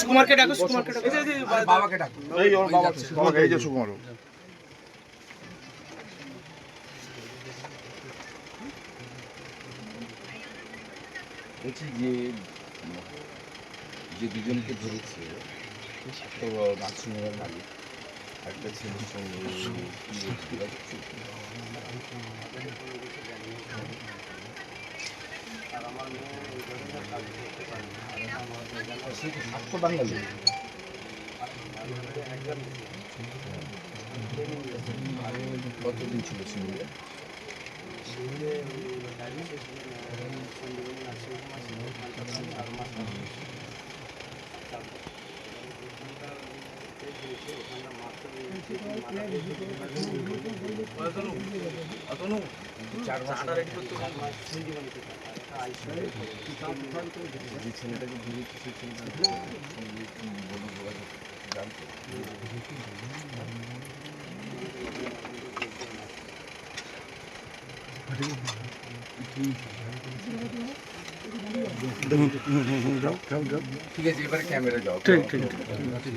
সুকুমারকে ডাকো সুকুমারকে ডাকো। বাবাকে ডাক। এই ওর বাবা বাবাকে এই যে সুকুমার। বলছি যে যে দুজনকে ধরেছে নার্সিংহোমের মালিক একটা ছেলের সঙ্গে। সে 압도당 걸리는 어떻게 주무시는데? అతను అతను ঠিক আছে এবারে ক্যামেরা যাও ঠিক ঠিক ঠিক